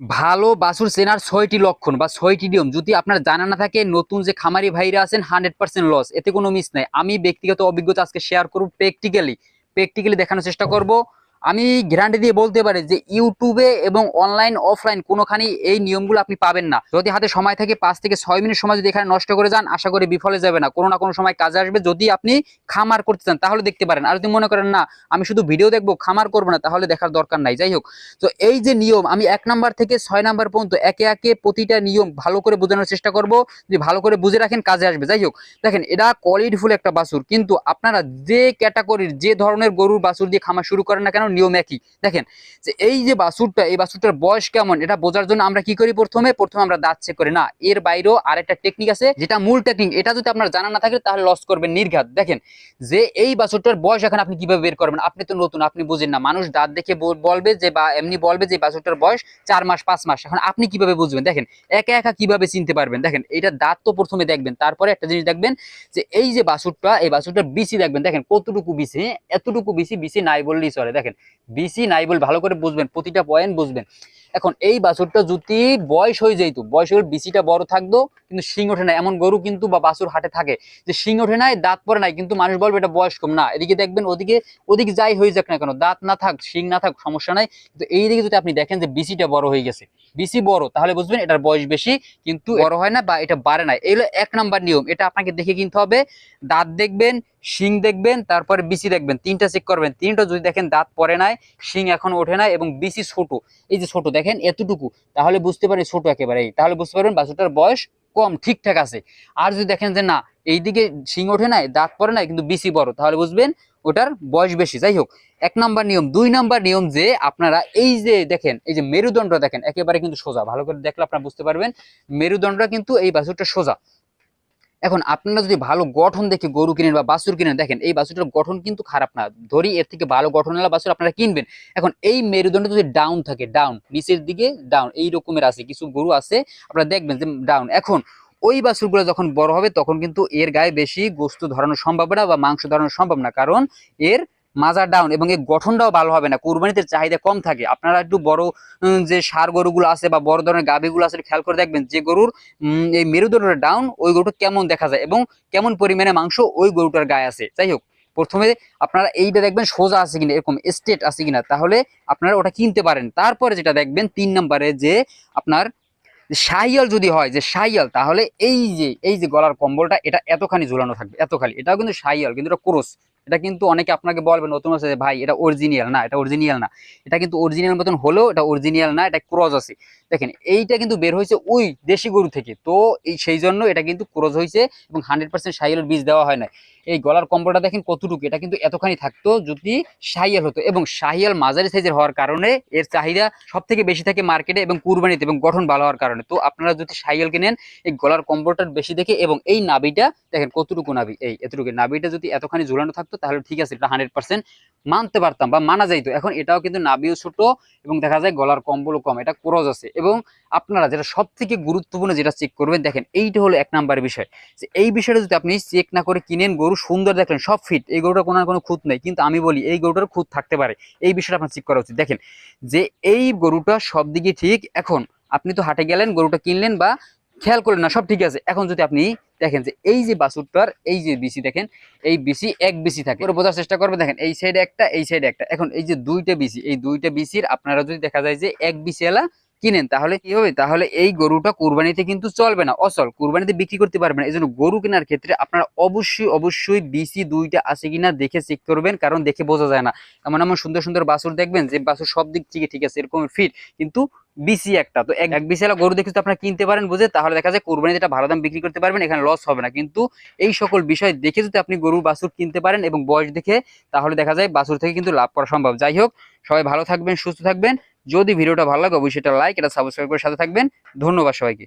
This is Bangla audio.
ভালো বাসুর চেনার ছয়টি লক্ষণ বা ছয়টি নিয়ম। যদি আপনার জানা না থাকে, নতুন যে খামারি ভাইরা আছেন হান্ড্রেড পার্সেন্ট লস এতে কোনো মিস নাই। আমি ব্যক্তিগত অভিজ্ঞতা আজকে শেয়ার করব প্র্যাকটিক্যালি প্র্যাকটিক্যালি দেখানোর চেষ্টা করব। আমি গ্যারান্টি দিয়ে বলতে পারি যে ইউটিউবে এবং অনলাইন অফলাইন কোনোখানেই এই নিয়মগুলো আপনি পাবেন না। যদি হাতে সময় থাকে পাঁচ থেকে ছয় মিনিট সময় যদি এখানে নষ্ট করে যান, আশা করি বিফলে যাবে না। কোনো না কোনো সময় কাজে আসবে। যদি আপনি খামার করতে চান, তাহলে দেখতে পারেন। আর যদি মনে করেন না, আমি শুধু ভিডিও দেখব, খামার করব না, তাহলে দেখার দরকার নাই। যাই হোক, তো এই যে নিয়ম, আমি এক নাম্বার থেকে ছয় নাম্বার পর্যন্ত একে একে প্রতিটা নিয়ম ভালো করে বোঝানোর চেষ্টা করব। যদি ভালো করে বুঝে রাখেন, কাজে আসবে। যাই হোক, দেখেন, এটা কোয়ালিটিফুল একটা বাছুর। কিন্তু আপনারা যে ক্যাটাগরির যে ধরনের গরুর বাছুর দিয়ে খামার শুরু করেন না কেন নিয়ম একই। দেখেন, যে এই যে বাছুরটা, এই বাছুরটার বয়স কেমন, এটা বোঝার জন্য আমরা কি করি প্রথমে? প্রথমে আমরা দাঁত চেক করি। না, এর বাইরেও আরেকটা টেকনিক আছে, যেটা মূল টেকনিক এটা যদি আপনার জানা না থাকে, তাহলে লস করবেন নির্ঘাত। দেখেন, যে এই বাছুরটার বয়স এখন আপনি কীভাবে বের করবেন? আপনি তো নতুন, আপনি বুঝেন না। মানুষ দাঁত দেখে বলবে যে বা এমনি বলবে যে বাছুরটার বয়স চার মাস, পাঁচ মাস। এখন আপনি কীভাবে বুঝবেন? দেখেন, একা একা কীভাবে চিনতে পারবেন? দেখেন, এটা দাঁত তো প্রথমে দেখবেন, তারপরে একটা জিনিস দেখবেন, যে এই যে বাছুরটা, এই বাছুরটার বিসি দেখবেন। দেখেন, কতটুকু বিসি হ্যাঁ? এতটুকু বিসি বিসি নাই বললেই চলে। দেখেন বিসি নাই বলে ভালো করে বুঝবেন প্রতিটা পয়েন্ট বুঝবেন। এখন এই বাছুরটা যদি বয়স হয়ে যেত, বয়স হলে বিসিটা বড় থাকতো, কিন্তু শিং ওঠে না। এমন গরু কিন্তু বা বাছুর হাটে থাকে যে শিং ওঠে নাই, দাঁত পরে নাই, কিন্তু মানুষ বলবে এটা বয়স কম। না, এদিকে দেখবেন ওদিকে ওদিকে যাই হয়ে যাক না কেন, দাঁত না থাক, শিং না থাক, সমস্যা নাই। কিন্তু এই দিকে যদি আপনি দেখেন যে বিসিটা বড় হয়ে গেছে বিসি বড়, তাহলে বুঝবেন এটার বয়স বেশি, কিন্তু বড় হয় না বা এটা বাড়ে না। এই হলো এক নাম্বার নিয়ম, এটা আপনাকে দেখে কিনতে হবে। দাঁত দেখবেন, শিং দেখবেন, তারপরে বিসি দেখবেন, তিনটা চেক করবেন। তিনটা যদি দেখেন দাঁত পরে নাই, শিং এখন ওঠে না এবং বিসি ছোট, এই যে ছোট দেখেন এতটুকু, তাহলে বুঝতে পারেন ছোট একেবারে তাহলে বুঝতে পারবেন বাছুরটার বয়স কম, ঠিকঠাক আছে। আর যদি দেখেন যে না, এইদিকে শিং ওঠে নাই দাঁত পরে নাই, কিন্তু বেশি বড়, তাহলে বুঝবেন ওটার বয়স বেশি। যাই হোক, এক নাম্বার নিয়ম। দুই নাম্বার নিয়ম যে আপনারা এই যে দেখেন, এই যে মেরুদণ্ড দেখেন, একেবারে কিন্তু সোজা। ভালো করে দেখলে আপনারা বুঝতে পারবেন, মেরুদণ্ডটা কিন্তু এই বাছুরটা সোজা। এখন আপনারা যদি ভালো গঠন দেখে গরু কিনেন বা বাছুর কিনেন, দেখেন এই বাছুরটার গঠন কিন্তু খারাপ না। ধরি এর থেকে ভালো গঠন গঠনওয়ালা বাছুর আপনারা কিনবেন। এখন এই মেরুদণ্ড যদি ডাউন থাকে ডাউন নিচের দিকে ডাউন এই রকমের আছে, কিছু গরু আছে, আপনারা দেখবেন যে ডাউন এখন ওই বাছুরগুলো যখন বড় হবে, তখন কিন্তু এর গায়ে বেশি গোস্ত ধরানোর সম্ভাবনা বা মাংস ধরানোর সম্ভাবনা কারণ এর মাজার ডাউন এবং এর গঠনটাও ভালো হবে না, কুরবানিতে চাহিদা কম থাকে। আপনারা একটু বড় যে সার গরুগুলো আছে বা বড় ধরনের গাভীগুলো আছে, খেয়াল করে দেখবেন যে গরুর এই মেরুদণ্ডের ডাউন ওই গরুটা কেমন দেখা যায় এবং কেমন পরিমাণে মাংস ওই গরুটার গায়ে আছে। যাই হোক, প্রথমে আপনারা এইটা দেখবেন সোজা আছে কিনা, এরকম স্টেট আছে কিনা, তাহলে আপনারা ওটা কিনতে পারেন। তারপরে যেটা দেখবেন তিন নম্বরে যে আপনার শাহিয়াল যদি হয়, যে শাহিয়াল, তাহলে এই যে এই যে গলার কম্বলটা, এটা এতখানি ঝুলানো থাকবে, এতখানি। এটাও কিন্তু শাহিয়াল, কিন্তু এটা ক্রোস। এটা কিন্তু অনেকে আপনাকে বলবে, নতুন আছে ভাই এটা অরিজিনাল না, এটা অরিজিনাল না। এটা কিন্তু অরিজিনাল মতন হলেও এটা অরিজিনাল না, এটা ক্রস আছে। দেখেন, এইটা কিন্তু বের হয়েছে ওই দেশি গরু থেকে। তো এই সেই জন্য এটা কিন্তু ক্রস হয়েছে এবং হান্ড্রেড পার্সেন্ট শাহিয়ালের বীজ দেওয়া হয় না এই গলার কম্বলটা দেখেন কতটুকু, এটা কিন্তু এতখানি থাকতো যদি শাহিয়াল হতো এবং শাহিয়াল মাঝারি সাইজের হওয়ার কারণে এর চাহিদা সব থেকে বেশি থাকে মার্কেটে এবং কুরবানিতে এবং গঠন ভালো হওয়ার কারণে। তো আপনারা যদি শাহিয়াল কিনেন এই গলার কম্বলটার বেশি দেখে এবং এই নাবিটা দেখেন কতটুকু নাবি এই এতটুকু। নাবিটা যদি এতখানি ঝুলানো থাকতো তাহলে ঠিক আছে, এটা হান্ড্রেড পার্সেন্ট মানতে পারতাম বা মানা যাইতো। এখন এটাও কিন্তু নাবিও ছোট এবং দেখা যায় গলার কম্বলও কম, এটা ক্রস আছে। এবং আপনারা যেটা সব থেকে গুরুত্বপূর্ণ যেটা চেক করবেন, দেখেন এইটা হলো এক নাম্বার বিষয়। যে এই বিষয়টা যদি আপনি চেক না করে কিনেন গরু, সুন্দর দেখলেন, সব ফিট এই গরুটার কোনো কোনো খুঁত নেই। কিন্তু আমি বলি, এই গরুটার খুঁত থাকতে পারে। এই বিষয়টা আপনার চেক করা উচিত। দেখেন, যে এই গরুটা সব দিকে ঠিক, এখন আপনি তো হাটে গেলেন, গরুটা কিনলেন বা খেয়াল করলেন না, সব ঠিক আছে। এখন যদি আপনি দেখেন যে এই যে বাসুরটার এই যে বিসি দেখেন, এই বিসি এক বিসি থাকে। ওরা বোঝার চেষ্টা করবে দেখেন, এই সাইডে একটা, এই সাইডে একটা। এখন এই যে দুইটা বিসি এই দুইটা বিসির আপনারা যদি দেখা যায় যে এক বিসি এলা কিনেন, তাহলে কি হবে? তাহলে এই গরুটা কুরবানিতে কিন্তু চলবে না। অচল কুরবানিতে বিক্রি করতে পারবেন এই জন্য গরু কেনার ক্ষেত্রে আপনারা অবশ্যই অবশ্যই বিসি দুইটা আছে কিনা দেখে চেক করবেন, কারণ দেখে বোঝা যায় না। এমন এমন সুন্দর সুন্দর বাছুর দেখবেন, যে বাছুর সব দিক থেকে ঠিক আছে, এরকম ফিট কিন্তু বিসি একটা। তো এক বিসিয়ালা গরু দেখে আপনারা কিনতে পারেন বুঝে, তাহলে দেখা যায় কোরবানিতে এটা ভালো দাম বিক্রি করতে পারবেন, এখানে লস হবে না। কিন্তু এই সকল বিষয় দেখে যদি আপনি গরু, বাছুর কিনতে পারেন এবং বয়স দেখে, তাহলে দেখা যায় বাছুর থেকে কিন্তু লাভ করা সম্ভব। যাই হোক, সবাই ভালো থাকবেন, সুস্থ থাকবেন। যদি ভিডিওটা ভালো লাগে অবশ্যই এটা লাইক এটা সাবস্ক্রাইব করে সাথে থাকবেন। ধন্যবাদ সবাইকে।